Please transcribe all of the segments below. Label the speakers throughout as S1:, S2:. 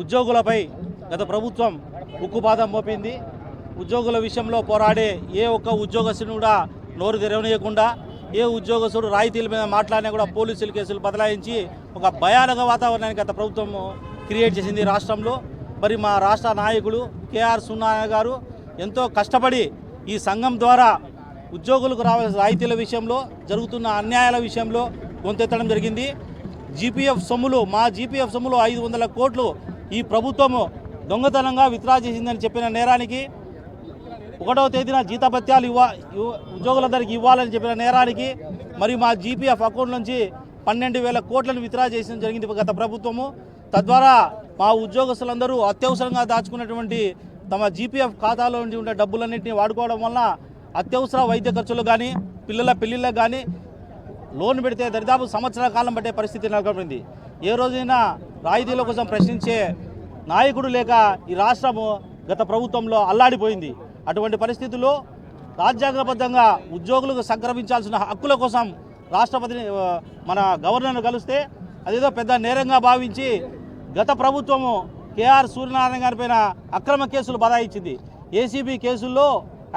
S1: ఉద్యోగులపై గత ప్రభుత్వం ఉక్కుపాదం మోపింది. ఉద్యోగుల విషయంలో పోరాడే ఏ ఒక్క ఉద్యోగస్తుని కూడా నోరు తెరవనీయకుండా ఏ ఉద్యోగస్తుడు రాయితీల మీద మాట్లాడినా కూడా పోలీసులు కేసులు బదలాయించి ఒక భయానక వాతావరణాన్ని గత ప్రభుత్వం క్రియేట్ చేసింది రాష్ట్రంలో. మరి మా రాష్ట్ర నాయకుడు కేఆర్ సున్నాయ గారు ఎంతో కష్టపడి ఈ సంఘం ద్వారా ఉద్యోగులకు రావాల్సిన రాయితీల విషయంలో జరుగుతున్న అన్యాయాల విషయంలో గొంతెత్తడం జరిగింది. జీపీఎఫ్ సొమ్ములు మా జీపీఎఫ్ సొమ్ములు ఐదు వందల కోట్లు ఈ ప్రభుత్వము దొంగతనంగా విత్రా చేసిందని చెప్పిన నేరానికి ఒకటవ తేదీన జీతభత్యాలు ఇవ్వ ఉద్యోగులందరికీ ఇవ్వాలని చెప్పిన నేరానికి మరియు మా జీపీఎఫ్ అకౌంట్ నుంచి పన్నెండు వేల కోట్లను విత్రా చేసిన జరిగింది గత ప్రభుత్వము. తద్వారా మా ఉద్యోగస్తులందరూ అత్యవసరంగా దాచుకున్నటువంటి తమ జీపీఎఫ్ ఖాతాలో నుంచి ఉండే డబ్బులన్నింటినీ వాడుకోవడం వలన అత్యవసర వైద్య ఖర్చులు కానీ పిల్లల పెళ్ళిళ్ళకు కానీ లోన్ పెడితే దరిదాపు సంవత్సరాల కాలం పట్టే పరిస్థితి నెలకొంది ఏ రోజైనా రాయితీల కోసం ప్రశ్నించే నాయకుడు లేక ఈ రాష్ట్రము గత ప్రభుత్వంలో అల్లాడిపోయింది. అటువంటి పరిస్థితుల్లో రాజ్యాంగబద్ధంగా ఉద్యోగులకు సంక్రమించాల్సిన హక్కుల కోసం రాష్ట్రపతిని మన గవర్నర్ను కలిస్తే అదేదో పెద్ద నేరంగా భావించి గత ప్రభుత్వము కేఆర్ సూర్యనారాయణ గారి పైన అక్రమ కేసులు బదాయించింది. ఏసీబీ కేసుల్లో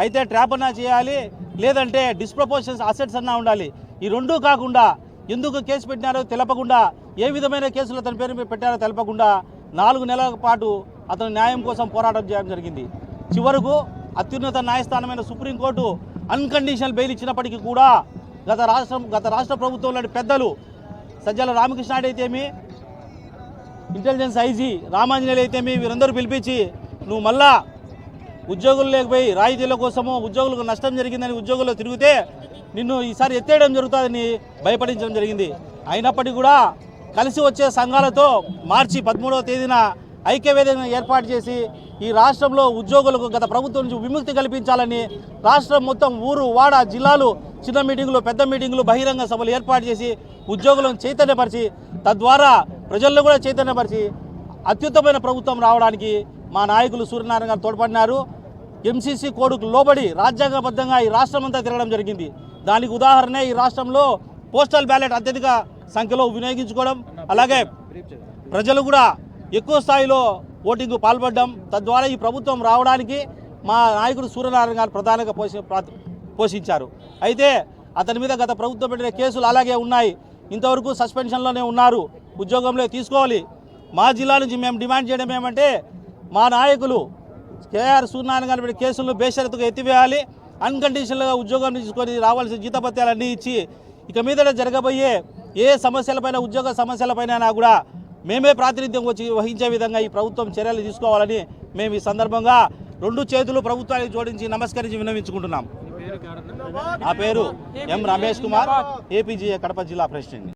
S1: అయితే ట్రాపన్నా చేయాలి లేదంటే డిస్ప్రపోర్షన్స్ అసెట్స్ అన్నా ఉండాలి. ఈ రెండూ కాకుండా ఎందుకు కేసు పెట్టినారో తెలపకుండా ఏ విధమైన కేసులు అతని పేరు మీద పెట్టారో తెలపకుండా నాలుగు నెలల పాటు అతను న్యాయం కోసం పోరాటం చేయడం జరిగింది. చివరకు అత్యున్నత న్యాయస్థానమైన సుప్రీంకోర్టు అన్కండిషనల్ బెయిల్ ఇచ్చినప్పటికీ కూడా గత రాష్ట్రం గత రాష్ట్ర ప్రభుత్వంలోని పెద్దలు సజ్జల రామకృష్ణ అయితేమి ఇంటెలిజెన్స్ ఐజీ రామాంజనేయులు అయితేమి వీరందరూ పిలిపించి నువ్వు మళ్ళా ఉద్యోగులు లేకపోయి రాయితీల కోసము ఉద్యోగులకు నష్టం జరిగిందని ఉద్యోగులు తిరిగితే నిన్ను ఈసారి ఎత్తేయడం జరుగుతుందని భయపడించడం జరిగింది. అయినప్పటికీ కూడా కలిసి వచ్చే సంఘాలతో మార్చి పదమూడవ తేదీన ఐక్యవేదికను ఏర్పాటు చేసి ఈ రాష్ట్రంలో ఉద్యోగులకు గత ప్రభుత్వం నుంచి విముక్తి కల్పించాలని రాష్ట్రం మొత్తం ఊరు వాడ జిల్లాలు చిన్న మీటింగులు పెద్ద మీటింగులు బహిరంగ సభలు ఏర్పాటు చేసి ఉద్యోగులను చైతన్యపరిచి తద్వారా ప్రజల్లో కూడా చైతన్యపరిచి అత్యుత్తమైన ప్రభుత్వం రావడానికి మా నాయకులు సూర్యనారాయణ గారు తోడ్పడినారు. ఎంసీసీ కోడుకు లోబడి రాజ్యాంగబద్ధంగా ఈ రాష్ట్రం అంతా తిరగడం జరిగింది. దానికి ఉదాహరణ ఈ రాష్ట్రంలో పోస్టల్ బ్యాలెట్ అత్యధిక సంఖ్యలో వినియోగించుకోవడం అలాగే ప్రజలు కూడా ఎక్కువ స్థాయిలో ఓటింగ్కు పాల్పడడం తద్వారా ఈ ప్రభుత్వం రావడానికి మా నాయకుడు సూర్యనారాయణ గారు ప్రధానంగా పోషి పోషించారు. అయితే అతని మీద గత ప్రభుత్వం పెట్టిన కేసులు అలాగే ఉన్నాయి. ఇంతవరకు సస్పెన్షన్లోనే ఉన్నారు. ఉద్యోగంలో తీసుకోవాలి. మా జిల్లా నుంచి మేము డిమాండ్ చేయడం ఏమంటే మా నాయకులు కేఆర్ సూర్యనారాయణ గారి పెట్టిన కేసులను బేషరతుగా ఎత్తివేయాలి. అన్కండిషనల్గా ఉద్యోగం తీసుకొని రావాల్సిన జీతపత్యాలన్నీ ఇచ్చి ఇక మీద జరగబోయే ఏ సమస్యలపైన ఉద్యోగ సమస్యలపైన కూడా మేమే ప్రాతినిధ్యం వచ్చి వహించే విధంగా ఈ ప్రభుత్వం చర్యలు తీసుకోవాలని మేము ఈ సందర్భంగా రెండు చేతులు ప్రభుత్వానికి జోడించి నమస్కరించి విన్నవించుకుంటున్నాం. నా పేరు M Ramesh Kumar A P G A Kadapa జిల్లా ప్రెసిడెంట్.